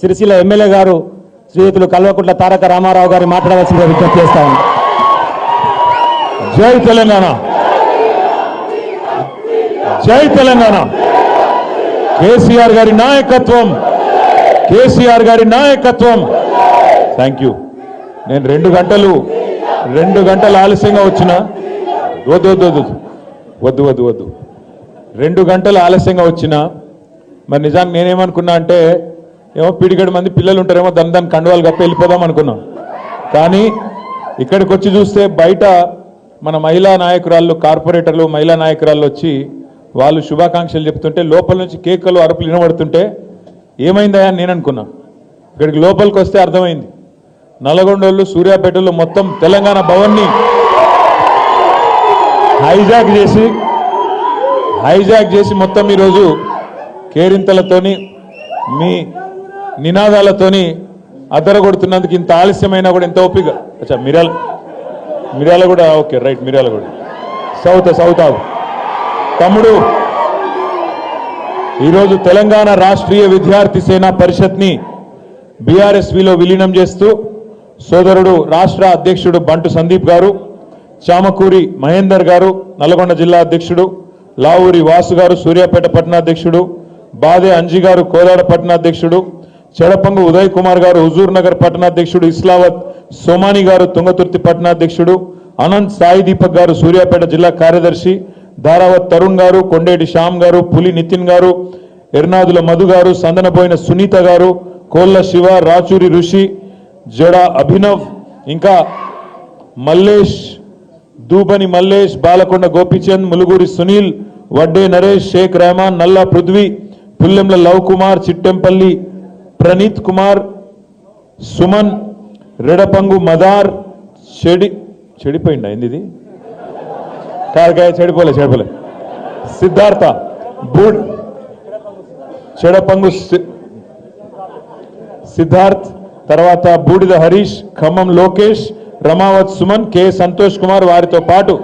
Sircilla MLA గారు శ్రీయుతులు కల్వకుంట్ల తారక రామారావు గారు మాట్లాడవలసిందిగా విజ్ఞప్తి చేస్తాను జై తెలంగాణ. జై తెలంగాణ. కేసీఆర్ గారి నాయకత్వం. కేసీఆర్ గారి నాయకత్వం. థ్యాంక్ యూ నేను రెండు గంటలు రెండు గంటలు ఆలస్యంగా వచ్చిన. వద్దు వద్దు వద్దు వద్దు వద్దు వద్దు. రెండు గంటలు ఆలస్యంగా వచ్చిన. మరి నిజానికి నేనేమనుకున్నా అంటే ఏమో పీడిగడి మంది పిల్లలు ఉంటారేమో దాని దాని కండువాలు కప్పి వెళ్ళిపోదాం అనుకున్నాం. కానీ ఇక్కడికి వచ్చి చూస్తే బయట మన మహిళా నాయకురాళ్ళు కార్పొరేటర్లు మహిళా నాయకురాళ్ళు వచ్చి వాళ్ళు శుభాకాంక్షలు చెప్తుంటే లోపల నుంచి కేకలు అరుపులు వినబడుతుంటే ఏమైందా అని నేను అనుకున్నా. ఇక్కడికి లోపలికి వస్తే అర్థమైంది. నల్గొండోళ్ళు సూర్యాపేటలో మొత్తం తెలంగాణ భవన్ని హైజాక్ చేసి హైజాక్ చేసి మొత్తం ఈరోజు కేరింతలతోని మీ నినాదాలతోని అద్దరగొడుతున్నందుకు ఇంత ఆలస్యమైనా కూడా ఎంత ఓపిక? అచ్చా మిరాల మిరాల కూడా ఓకే రైట్ మిరాల కూడా. సౌత్ సౌత్ ఆగు. తమ్ముడు ఈరోజు తెలంగాణ రాష్ట్రీయ విద్యార్థి సేన పరిషత్ని బీఆర్ఎస్విలో విలీనం చేస్తూ సోదరుడు రాష్ట్ర అధ్యక్షుడు బంటు సందీప్ గారు చామకూరి మహేందర్ గారు నల్గొండ జిల్లా అధ్యక్షుడు లావూరి వాసు గారు సూర్యాపేట పట్టణాధ్యక్షుడు బాదే అంజి గారు కోదాడ పట్టణాధ్యక్షుడు చెడపంగు ఉదయ్ కుమార్ గారు హుజూర్ నగర్ పట్టణాధ్యక్షుడు ఇస్లావత్ సోమాని గారు తుంగతుర్తి పట్టణాధ్యక్షుడు అనంత్ సాయి దీపక్ గారు సూర్యాపేట జిల్లా కార్యదర్శి ధారావత్ తరుణ్ గారు కొండేటి శ్యామ్ గారు పులి నితిన్ గారు ఎర్నాదుల మధు గారు సందనపోయిన సునీత గారు కోళ్ళ శివ రాచూరి ఋషి జడ అభినవ్ ఇంకా మల్లేష్ దూబని మల్లేష్ బాలకొండ గోపిచంద్ ములుగురి సునీల్ వడ్డే నరేష్ షేక్ రెహమాన్ నల్లా పృథ్వీ పుల్లెంల లవ్ కుమార్ చిట్టెంపల్లి ప్రణీత్ కుమార్ సుమన్ రెడపంగు మదార్ చెడి చెడిపోయిందా ఏంది ఇది? కారకాయ చెడిపోలే చెడిపోలే. సిద్ధార్థ బూడ్ చెడపంగు సిద్ధార్థ్ తర్వాత బూడిద హరీష్ ఖమ్మం లోకేష్ రమావత్ సుమన్ కె సంతోష్ కుమార్ వారితో పాటు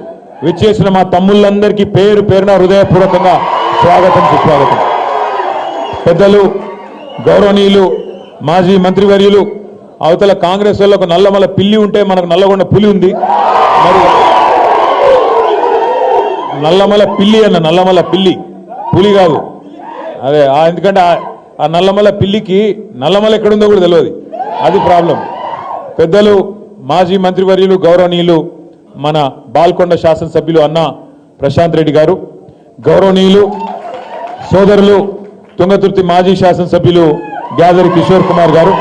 విచ్చేసిన మా తమ్ముళ్ళందరికీ పేరు పేరున హృదయపూర్వకంగా స్వాగతం సుస్వాగతం. పెద్దలు గౌరవనీయులు మాజీ మంత్రివర్యులు అవతల కాంగ్రెస్ వాళ్ళకు నల్లమల పిల్లి ఉంటే మనకు నల్లగొండ పులి ఉంది. మరి నల్లమల పిల్లి అన్న నల్లమల పిల్లి పులి కాదు. అదే ఆ ఎందుకంటే ఆ- ఆ నల్లమల పిల్లికి నల్లమల ఎక్కడుందో కూడా తెలియదు. అది ప్రాబ్లం పెద్దలు మాజీ మంత్రివర్యులు గౌరవనీయులు మన బాల్కొండ శాసనసభ్యులు అన్న ప్రశాంత్ రెడ్డి గారు గౌరవనీయులు సోదరులు తుంగతుర్తి మాజీ శాసనసభ్యులు గ్యాదరి కిషోర్ కుమార్ గారు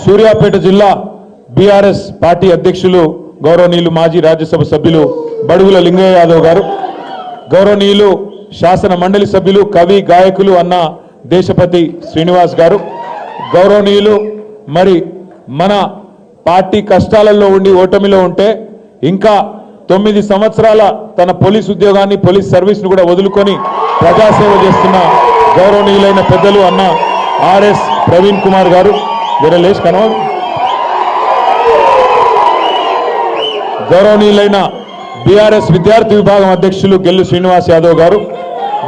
సూర్యాపేట జిల్లా బీఆర్ఎస్ పార్టీ అధ్యక్షులు గౌరవనీయులు మాజీ రాజ్యసభ సభ్యులు బడుగుల లింగయ్య యాదవ్ గారు గౌరవనీయులు శాసన మండలి సభ్యులు కవి గాయకులు అన్న దేశపతి శ్రీనివాస్ గారు గౌరవనీయులు మరి మన పార్టీ కష్టాలలో ఉండి ఓటమిలో ఉంటే ఇంకా తొమ్మిది సంవత్సరాల తన పోలీస్ ఉద్యోగాన్ని పోలీస్ సర్వీస్ను కూడా వదులుకొని ప్రజాసేవ చేస్తున్న గౌరవనీయులైన పెద్దలు అన్న ఆర్ఎస్ ప్రవీణ్ కుమార్ గారు వీరలేష్ కనవాడు గౌరవనీయులైన బీఆర్ఎస్ విద్యార్థి విభాగం అధ్యక్షులు గెల్లు శ్రీనివాస్ యాదవ్ గారు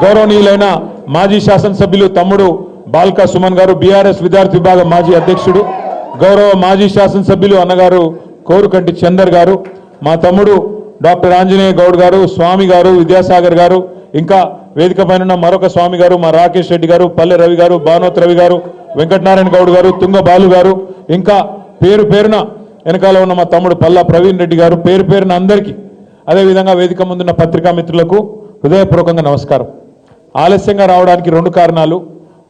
గౌరవనీయులైన మాజీ శాసనసభ్యులు తమ్ముడు బాల్కా సుమన్ గారు బీఆర్ఎస్ విద్యార్థి విభాగం మాజీ అధ్యక్షుడు గౌరవ మాజీ శాసనసభ్యులు అన్నగారు కోరుకంటి చందర్ గారు మా తమ్ముడు డాక్టర్ ఆంజనేయ గౌడ్ గారు స్వామి గారు విద్యాసాగర్ గారు ఇంకా వేదిక పైన ఉన్న మరొక స్వామి గారు మా రాకేష్ రెడ్డి గారు పల్లె రవి గారు భానోత్ రవి గారు వెంకటనారాయణ గౌడ్ గారు తుంగ బాలు గారు ఇంకా పేరు పేరున వెనకాల ఉన్న మా తమ్ముడు పల్లా ప్రవీణ్ రెడ్డి గారు పేరు పేరున అందరికీ అదేవిధంగా వేదిక ముందున్న పత్రికా మిత్రులకు హృదయపూర్వకంగా నమస్కారం. ఆలస్యంగా రావడానికి రెండు కారణాలు.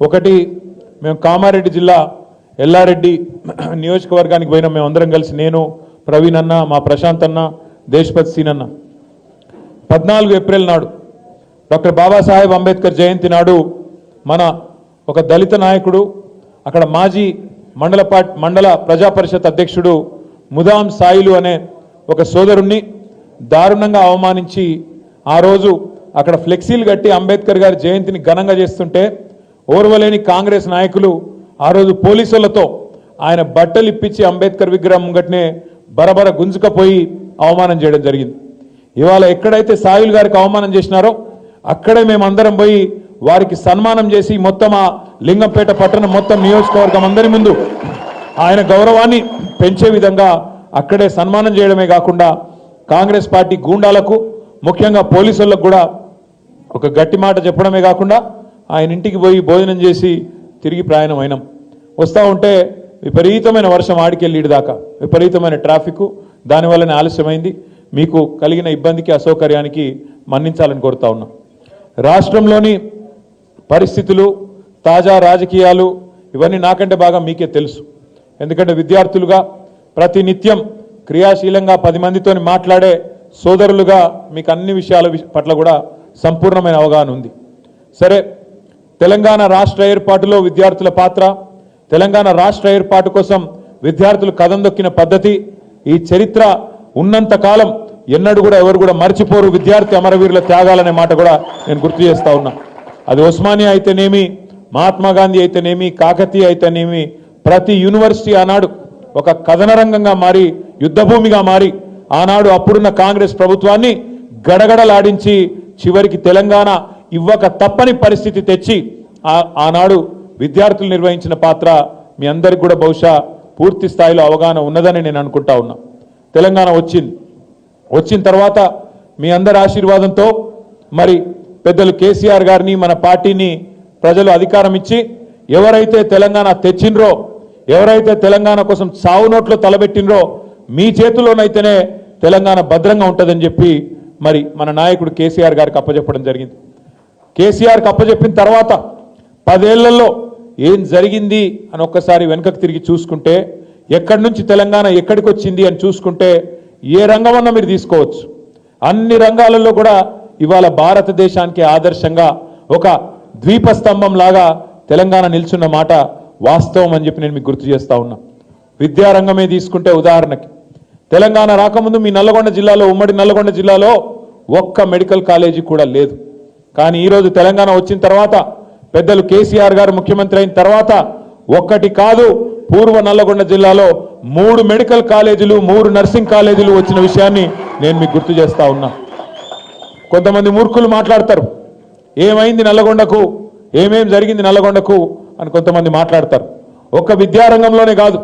ఒకటి మేము కామారెడ్డి జిల్లా ఎల్లారెడ్డి నియోజకవర్గానికి పోయిన. మేము అందరం కలిసి నేను ప్రవీణ్ అన్న మా ప్రశాంత్ అన్న దేశపతి సీన్ అన్న. పద్నాలుగు ఏప్రిల్ నాడు డాక్టర్ బాబాసాహెబ్ అంబేద్కర్ జయంతి నాడు మన ఒక దళిత నాయకుడు అక్కడ మాజీ మండల పాట్ మండల ప్రజా పరిషత్ అధ్యక్షుడు ముదాం సాయిలు అనే ఒక సోదరుణ్ణి దారుణంగా అవమానించి ఆ రోజు అక్కడ ఫ్లెక్సీలు కట్టి అంబేద్కర్ గారి జయంతిని ఘనంగా చేస్తుంటే ఓర్వలేని కాంగ్రెస్ నాయకులు ఆ రోజు పోలీసులతో ఆయన బట్టలు ఇప్పించి అంబేద్కర్ విగ్రహం ముంగట్నే బరబర గుంజుకపోయి అవమానం చేయడం జరిగింది. ఇవాళ ఎక్కడైతే సాయిల్ గారికి అవమానం చేసినారో అక్కడే మేమందరం పోయి వారికి సన్మానం చేసి మొత్తం ఆ లింగంపేట పట్టణం మొత్తం నియోజకవర్గం అందరి ముందు ఆయన గౌరవాన్ని పెంచే విధంగా అక్కడే సన్మానం చేయడమే కాకుండా కాంగ్రెస్ పార్టీ గూండాలకు ముఖ్యంగా పోలీసులకు కూడా ఒక గట్టి మాట చెప్పడమే కాకుండా ఆయన ఇంటికి పోయి భోజనం చేసి తిరిగి ప్రయాణం అయినాం వస్తూ ఉంటే విపరీతమైన వర్షం ఆడికెళ్ళి దాకా విపరీతమైన ట్రాఫిక్ దానివల్లనే ఆలస్యమైంది. మీకు కలిగిన ఇబ్బందికి అసౌకర్యానికి మన్నించాలని కోరుతా ఉన్నాం. రాష్ట్రంలోని పరిస్థితులు తాజా రాజకీయాలు ఇవన్నీ నాకంటే బాగా మీకే తెలుసు. ఎందుకంటే విద్యార్థులుగా ప్రతినిత్యం క్రియాశీలంగా పది మందితో మాట్లాడే సోదరులుగా మీకు అన్ని విషయాల పట్ల కూడా సంపూర్ణమైన అవగాహన ఉంది. సరే తెలంగాణ రాష్ట్ర ఏర్పాటులో విద్యార్థుల పాత్ర తెలంగాణ రాష్ట్ర ఏర్పాటు కోసం విద్యార్థులు కథం దొక్కిన పద్ధతి ఈ చరిత్ర ఉన్నంతకాలం ఎన్నడూ కూడా ఎవరు కూడా మర్చిపోరు. విద్యార్థి అమరవీరుల త్యాగాలనే మాట కూడా నేను గుర్తు చేస్తా ఉన్నా. అది ఉస్మానియా అయితేనేమి మహాత్మా గాంధీ అయితేనేమి కాకతీయ అయితేనేమి ప్రతి యూనివర్సిటీ ఆనాడు ఒక కథనరంగంగా మారి యుద్ధభూమిగా మారి ఆనాడు అప్పుడున్న కాంగ్రెస్ ప్రభుత్వాన్ని గడగడలాడించి చివరికి తెలంగాణ ఇవ్వక తప్పని పరిస్థితి తెచ్చి ఆ- ఆనాడు విద్యార్థులు నిర్వహించిన పాత్ర మీ అందరికి కూడా బహుశా పూర్తి స్థాయిలో అవగాహన ఉన్నదని నేను అనుకుంటా ఉన్నా. తెలంగాణ వచ్చింది. వచ్చిన తర్వాత మీ అందరి ఆశీర్వాదంతో మరి పెద్దలు కేసీఆర్ గారిని మన పార్టీని ప్రజలు అధికారం ఇచ్చి ఎవరైతే తెలంగాణ తెచ్చిండ్రో ఎవరైతే తెలంగాణ కోసం సావు నోట్లో తలబెట్టినరో మీ చేతిలోనైతేనే తెలంగాణ భద్రంగా ఉంటుందని చెప్పి మరి మన నాయకుడు కేసీఆర్ గారికి అప్పచెప్పడం జరిగింది. కేసీఆర్కి అప్పచెప్పిన తర్వాత పదేళ్ళలో ఏం జరిగింది అని ఒక్కసారి వెనుకకు తిరిగి చూసుకుంటే ఎక్కడి నుంచి తెలంగాణ ఎక్కడికి వచ్చింది అని చూసుకుంటే ఏ రంగమన్నా మీరు తీసుకోవచ్చు. అన్ని రంగాలలో కూడా ఇవాళ భారతదేశానికి ఆదర్శంగా ఒక ద్వీప స్తంభం లాగా తెలంగాణ నిల్చున్న మాట వాస్తవం అని చెప్పి నేను మీకు గుర్తు చేస్తా ఉన్నా. విద్యారంగమే తీసుకుంటే ఉదాహరణకి. తెలంగాణ రాకముందు మీ నల్లగొండ జిల్లాలో ఉమ్మడి నల్లగొండ జిల్లాలో ఒక్క మెడికల్ కాలేజీ కూడా లేదు. కానీ ఈరోజు తెలంగాణ వచ్చిన తర్వాత పెద్దలు కేసీఆర్ గారు ముఖ్యమంత్రి అయిన తర్వాత ఒక్కటి కాదు పూర్వ నల్లగొండ జిల్లాలో మూడు మెడికల్ కాలేజీలు మూడు నర్సింగ్ కాలేజీలు వచ్చిన విషయాన్ని నేను మీకు గుర్తు చేస్తా ఉన్నా. కొంతమంది మూర్ఖులు మాట్లాడతారు. ఏమైంది నల్లగొండకు? ఏమేం జరిగింది నల్లగొండకు? అని కొంతమంది మాట్లాడతారు. ఒక్క విద్యారంగంలోనే కాదు.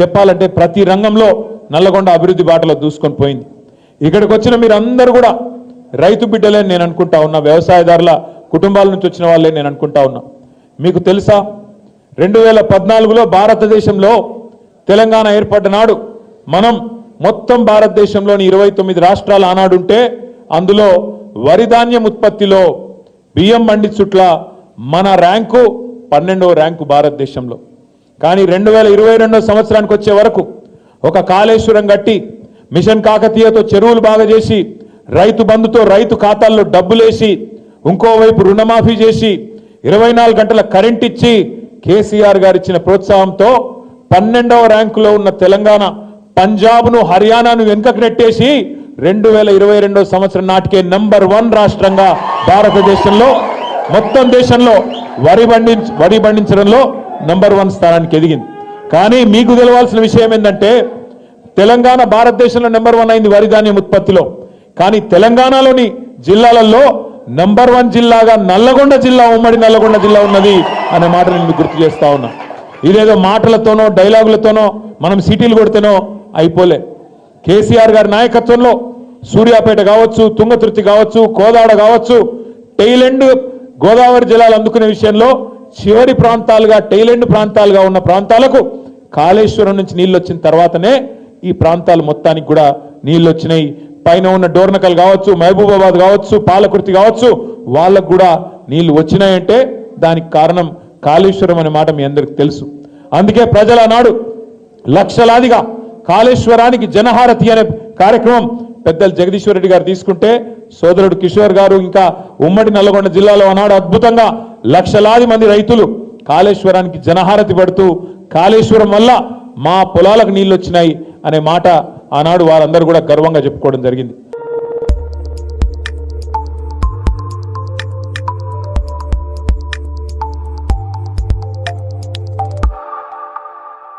చెప్పాలంటే ప్రతి రంగంలో నల్లగొండ అభివృద్ధి బాటలో దూసుకొని పోయింది. ఇక్కడికి వచ్చిన మీరందరూ కూడా రైతు బిడ్డలే నేను అనుకుంటా ఉన్నా. వ్యవసాయదారుల కుటుంబాల నుంచి వచ్చిన వాళ్ళే నేను అనుకుంటా ఉన్నా. మీకు తెలుసా? రెండు వేల పద్నాలుగులో భారతదేశంలో తెలంగాణ ఏర్పడ్డ నాడు మనం మొత్తం భారతదేశంలోని ఇరవై తొమ్మిది రాష్ట్రాలు ఆనాడుంటే అందులో వరిధాన్యం ఉత్పత్తిలో బియ్యం పండించుట్ల మన ర్యాంకు పన్నెండవ ర్యాంకు భారతదేశంలో. కానీ రెండు వేల ఇరవై రెండో సంవత్సరానికి వచ్చే వరకు ఒక కాళేశ్వరం కట్టి మిషన్ కాకతీయతో చెరువులు బాగా చేసి రైతు బంధుతో రైతు ఖాతాల్లో డబ్బులేసి ఇంకోవైపు రుణమాఫీ చేసి ఇరవై నాలుగు గంటల కరెంట్ ఇచ్చి కేసీఆర్ గారు ఇచ్చిన ప్రోత్సాహంతో పన్నెండవ ర్యాంకులో ఉన్న తెలంగాణ పంజాబ్ను హర్యానాను వెనుకకు నెట్టేసి రెండు వేల ఇరవై రెండో సంవత్సరం నాటికే నంబర్ వన్ రాష్ట్రంగా భారతదేశంలో మొత్తం దేశంలో వరి పండించ వరి పండించడంలో నంబర్ వన్ స్థానానికి ఎదిగింది. కానీ మీకు తెలవాల్సిన విషయం ఏంటంటే తెలంగాణ భారతదేశంలో నెంబర్ వన్ అయింది వరి ధాన్యం ఉత్పత్తిలో. కానీ తెలంగాణలోని జిల్లాలలో నంబర్ వన్ జిల్లాగా నల్లగొండ జిల్లా ఉమ్మడి నల్లగొండ జిల్లా ఉన్నది. అనే మాట నేను గుర్తు చేస్తా ఉన్నా. ఇదేదో మాటలతోనో డైలాగులతోనో మనం సిటీలు కొడితేనో అయిపోలే. కేసీఆర్ గారి నాయకత్వంలో సూర్యాపేట కావచ్చు తుంగతుర్తి కావచ్చు కోదాడ కావచ్చు టైలెండ్ గోదావరి జిల్లాలు అందుకునే విషయంలో చివరి ప్రాంతాలుగా టైలెండ్ ప్రాంతాలుగా ఉన్న ప్రాంతాలకు కాళేశ్వరం నుంచి నీళ్ళు వచ్చిన తర్వాతనే ఈ ప్రాంతాలు మొత్తానికి కూడా నీళ్ళు వచ్చినాయి. పైన ఉన్న డోర్నకల్ కావచ్చు మహబూబాబాద్ కావచ్చు పాలకుర్తి కావచ్చు వాళ్ళకు కూడా నీళ్ళు వచ్చినాయంటే దానికి కారణం కాళేశ్వరం అనే మాట మీ అందరికి తెలుసు. అందుకే ప్రజల నాడు లక్షలాదిగా కాళేశ్వరానికి జనహారతి అనే కార్యక్రమం పెద్దలు జగదీశ్వర్ రెడ్డి గారు తీసుకుంటే సోదరుడు కిషోర్ గారు ఇంకా ఉమ్మడి నల్లగొండ జిల్లాలో ఆనాడు అద్భుతంగా లక్షలాది మంది రైతులు కాళేశ్వరానికి జనహారతి పడుతూ కాళేశ్వరం వల్ల మా పొలాలకు నీళ్ళు వచ్చినాయి అనే మాట ఆనాడు వారందరూ కూడా గర్వంగా చెప్పుకోవడం జరిగింది.